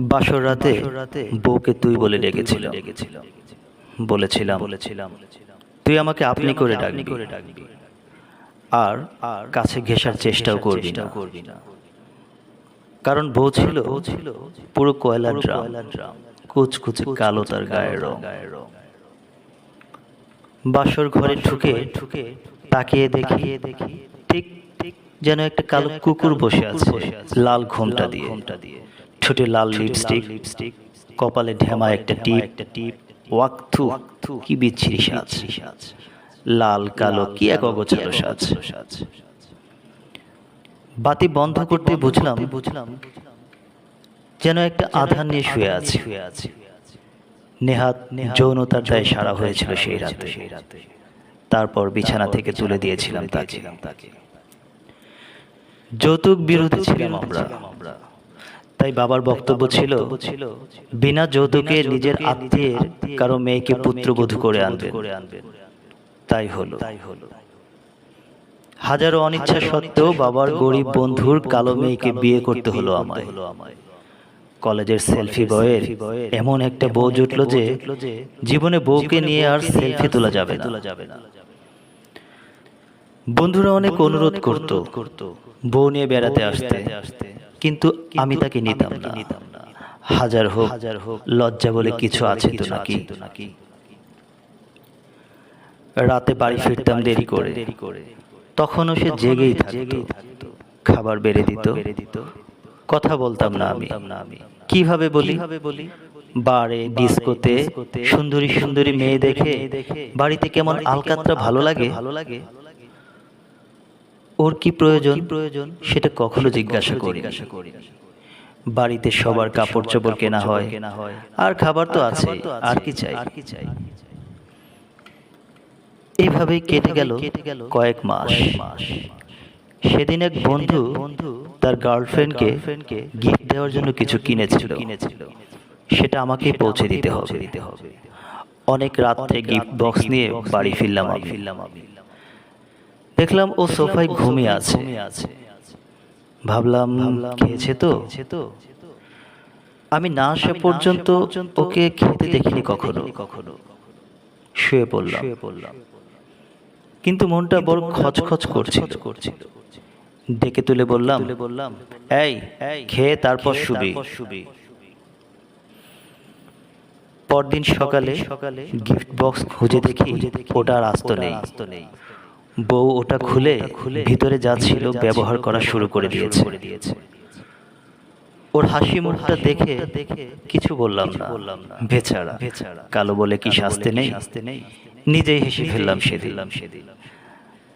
বাসর রাতে বউকে তুই বলে ডেকেছিল। বলেছিলাম বলেছিলাম। তুই আমাকে আপনি করে ডাকবি। করে ডাকবি। আর আর কাছে ঘেঁষার চেষ্টাও করবি না। করবি না। কারণ বউ ছিল ছিল পুরো কয়লার ড্রাম। কুচকুচে কালো তার গায়ের রং। গায়ের রং। বাসর ঘরে ঠুকে ঠুকে তাকিয়ে দেখিয়ে দেখি ঠিক ঠিক যেন একটা কালো কুকুর বসে আছে লাল ঘোমটা দিয়ে। ঘোমটা দিয়ে। ঠোঁটে লাল লিপস্টিক লিপস্টিক কপালে ঢেমা একটা টিপ একটা টিপ ওয়াক থু কি বিচ্ছিরি সাজ। লাল কালো কি এক অগোছালো সাজ। বাতি বন্ধ করতে বুঝলাম বুঝলাম যেন একটা আধার নিয়ে শুয়ে আছে। শুয়ে আছে। নেহাত যৌনতার দায় সারা হয়েছিল সেই রাতে। সেই রাতে। তারপর বিছানা থেকে তুলে দিয়েছিলাম তাকে। তাকে। যৌতুক বিরোধী ছিলাম আমরা। তাই বাবার বক্তব্য ছিল বিনা যৌতুকে নিজের আত্মীয়ের কারও মেয়েকে পুত্রবধূ করে আনবেন। আনবেন। তাই হলো। তাই হলো। হাজারো অনিচ্ছা সত্ত্বেও বাবার গরিব বন্ধুর কালো মেয়েকে বিয়ে করতে হলো আমায়। কলেজের সেলফি বয়ের এমন একটা বউ জুটলো যে জীবনে বউকে নিয়ে আর সেলফি তোলা যাবে তোলা যাবে না। বন্ধুরা অনেক অনুরোধ করত। করত। বউ নিয়ে বেড়াতে আসতে। কিন্তু আমি তাকে নিতাম না। হাজার হোক হাজার হোক লজ্জা বলে কিছু আছে তো নাকি? রাতে বাড়ি ফিরতাম দেরি করে। তখনও সে জেগেই থাকতো। খাবার বেড়ে দিত। দিত। কথা বলতাম না আমি। কীভাবে বলি? বলি? বারে ডিস্কোতে সুন্দরী সুন্দরী মেয়ে দেখে বাড়িতে কেমন আলকাতরা ভালো লাগে? ভালো লাগে? ওর কি প্রয়োজন? প্রয়োজন? সেটা কখনো জিজ্ঞাসা করি বাড়িতে সবার কাপড় চোপড় কেনা হয়। আর খাবার তো আছে আর কি চাই? আর কি চাই? এইভাবেই কেটে গেল কেটে গেল কয়েক মাস। সেদিন এক বন্ধু বন্ধু তার গার্লফ্রেন্ডকে গিফট দেওয়ার জন্য কিছু কিনেছিল। কিনেছিল। সেটা আমাকেই পৌঁছে দিতে হবে। দিতে হবে। অনেক রাত্রে গিফট বক্স নিয়ে বাড়ি ফিরলাম ফিরলাম আমি। দেখলাম ও সোফায় ঘুমিয়ে আছে। ভাবলাম খেয়েছে তো? আমি না আসা পর্যন্ত ওকে খেতে দেখিনি কখনো। কখনো। শুয়ে পড়লাম। শুয়ে পড়লাম। কিন্তু মনটা বড় খচখচ করছিল। করছিল। ডেকে তুলে বললাম বললাম এই খেয়ে তারপর শুবি। শুবি। পরদিন সকালে সকালে গিফট বক্স খুঁজে দেখি ওটা আর আস্ত নেই। আস্ত নেই। বউ ওটা খুলে খুলে ভিতরে যা ছিল ব্যবহার করা শুরু করে দিয়েছে। ওর হাসি মুখটা দেখে দেখে কিছু বললাম না। বললাম না। বেচারা। বেচারা। কালো বলে কি শাস্তি নেই? শাস্তি নেই? নিজেই হেসে ফেললাম সে দিলাম সে দিলাম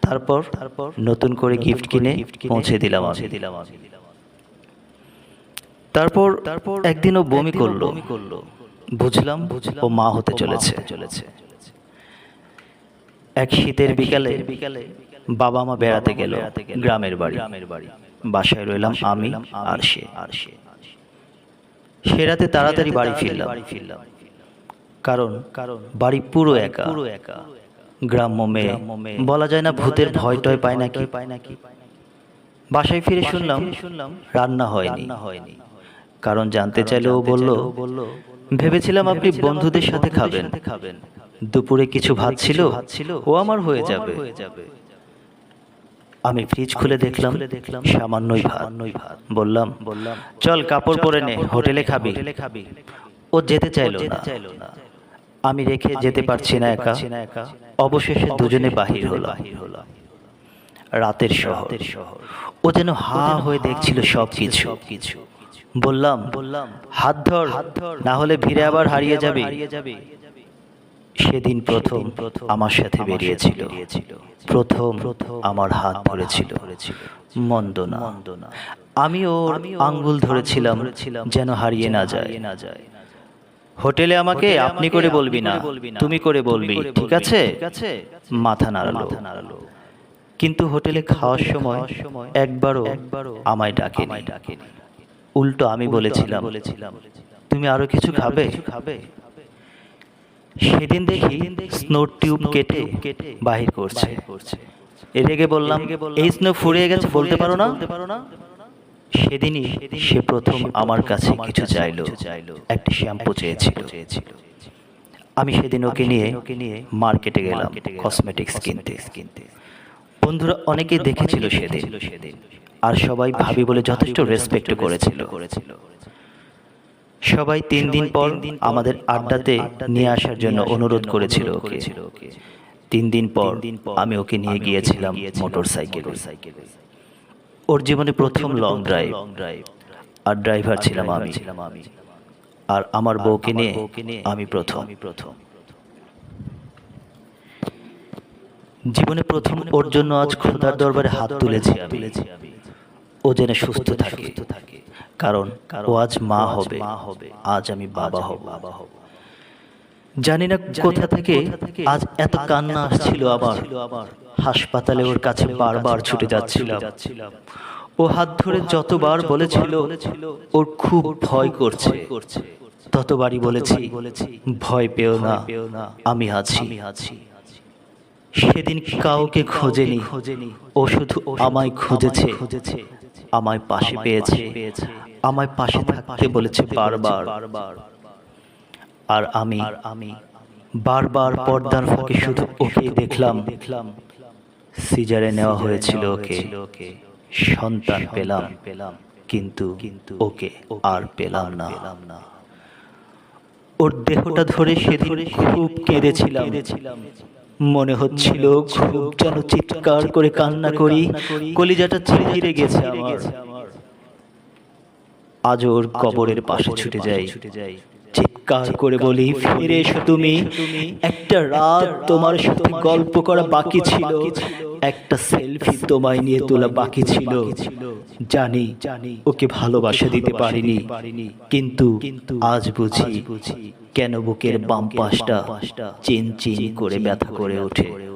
তারপর তারপর নতুন করে গিফট কিনে পৌঁছে দিলাম আমি। দিলাম আমি। তারপর তারপর একদিন ও বমি করল। বমি করল। বুঝলাম বুঝলাম ও মা হতে চলেছে। চলেছে। এক শীতের বিকালে বিকালে বাবা মা বেড়াতে গেল গ্রামের বাড়ি। গ্রামের বাড়ি। বাসায় রইলাম আমি আর সে। আর সে। সে রাতে তাড়াতাড়ি বাড়ি ফিরলাম। বাড়ি ফিরলাম। কারণ কারণ বাড়ি পুরো একা। পুরো একা। গ্রাম্য মেয়ে। বলা যায় না ভূতের ভয় টয় পায় নাকি। পায় নাকি। বাসায় ফিরে শুনলাম শুনলাম রান্না হয়নি। হয়নি। কারণ জানতে চাইলে ও বলল বলল ভেবেছিলাম আপনি বন্ধুদের সাথে খাবেন। খাবেন। দুপুরে কিছু ভাত ছিল ও আমার হয়ে যাবে। আমি ফ্রিজ খুলে দেখলাম দেখলাম সামান্যই ভাত। ভাত। বললাম বললাম চল কাপড় পরে নে হোটেলে খাবি। খাবি। ও যেতে চাইলো না। চাইলো না। আমি রেখে যেতে পারছি না একা। অবশেষে দুজনে বাহির হলো রাতের শহর। শহর। ও যেন হা হয়ে দেখছিল সব কিছু কিছু বললাম বললাম হাত ধর হাত ধর না হলে ভিড়ে আবার হারিয়ে যাবে। হারিয়ে যাবে। সেদিন প্রথম আমার সাথে বেরিয়েছিল। প্রথম আমার হাত ধরেছিল মন্দ না আমি ওর আঙ্গুল ধরেছিলাম যেন হারিয়ে না যায়। না যায়। হোটেলে আমাকে আপনি করে বলবি না। তুমি করে বলবি। ঠিক আছে? মাথা নাড়ালো। নাড়ালো। কিন্তু হোটেলে খাওয়ার সময় একবারও আমায় ডাকেনি। ডাকেনি। উল্টো আমি বলেছিলাম বলেছিলাম। তুমি আরও কিছু খাবে? খাবে? সেদিন দেখি স্নো টিউব কেটে কেটে বাহির করছে। রেগে বললাম এই স্নো ফুরিয়ে গেছে বলতে পারো না? সেদিনই সে প্রথম আমার কাছে কিছু চাইলো একটা শ্যাম্পু চেয়েছিল। আমি সেদিন ওকে নিয়ে মার্কেটে গেলাম কসমেটিক্স কিনতে। কিনতে। বন্ধুরা অনেকে দেখেছিল সেদিন। আর সবাই ভাবি বলে যথেষ্ট রেসপেক্ট করেছিল। করেছিল। সবাই তিন দিন পর আমাদের আড্ডাতে নিয়ে আসার জন্য অনুরোধ করেছিল ওকে। তিন দিন পর আমি ওকে নিয়ে গিয়েছিলাম মোটর সাইকেলে ওর জীবনে প্রথম লং ড্রাইভ আর ড্রাইভার ছিলাম আমি। আর আমার বউকে নিয়ে আমি প্রথম। প্রথম। জীবনে প্রথম ওর জন্য আজ খোদার দরবারে হাত তুলেছি আমি। ও যেন সুস্থ থাকে। কারণ ও আজ মা হবে আজ আমি বাবা হব। বাবা হব। জানি না কোথা থেকে আজ এত কান্না আসছিল আবার। হাসপাতালে ওর কাছে বারবার ছুটে যাচ্ছিলাম। ও হাত ধরে যতবার বলেছিল ওর খুব ভয় করছে। ততবারই বলেছি ভয় পেও না আমি আছি। সেদিন কাউকে খোঁজেনি। খোঁজেনি। ও শুধু আমায় খুঁজেছে খুঁজেছে। আমায় পাশে পেয়েছে। আমায় পাশে থাকতে বলেছে বারবার। আর আমি আমি বারবার পর্দার ফাঁকে শুধু ওকে দেখলাম। দেখলাম। সিজারে নেওয়া হয়েছিল ওকে। সন্তান পেলাম। পেলাম। কিন্তু কিন্তু ওকে আর পেলাম না। না। ওর দেহটা ধরে সেদিন খুব কেঁদেছিলাম। মনে হচ্ছিল খুব যেন চিৎকার করে কান্না করি। কলিজাটা ছিঁড়ে গেছে আমার। আজ ওর কবরের পাশে ছুটে যাই। চিৎকার করে বলি ফিরে এসো তুমি। একটা রাত তোমার সাথে গল্প করা বাকি ছিল। একটা সেলফি তোমায় নিয়ে তোলা বাকি ছিল। জানি জানি ওকে ভালোবাসা দিতে পারিনি। কিন্তু আজ বুঝি কেন বুকের বাম পাশটা চিন চিন করে ব্যথা করে ওঠে।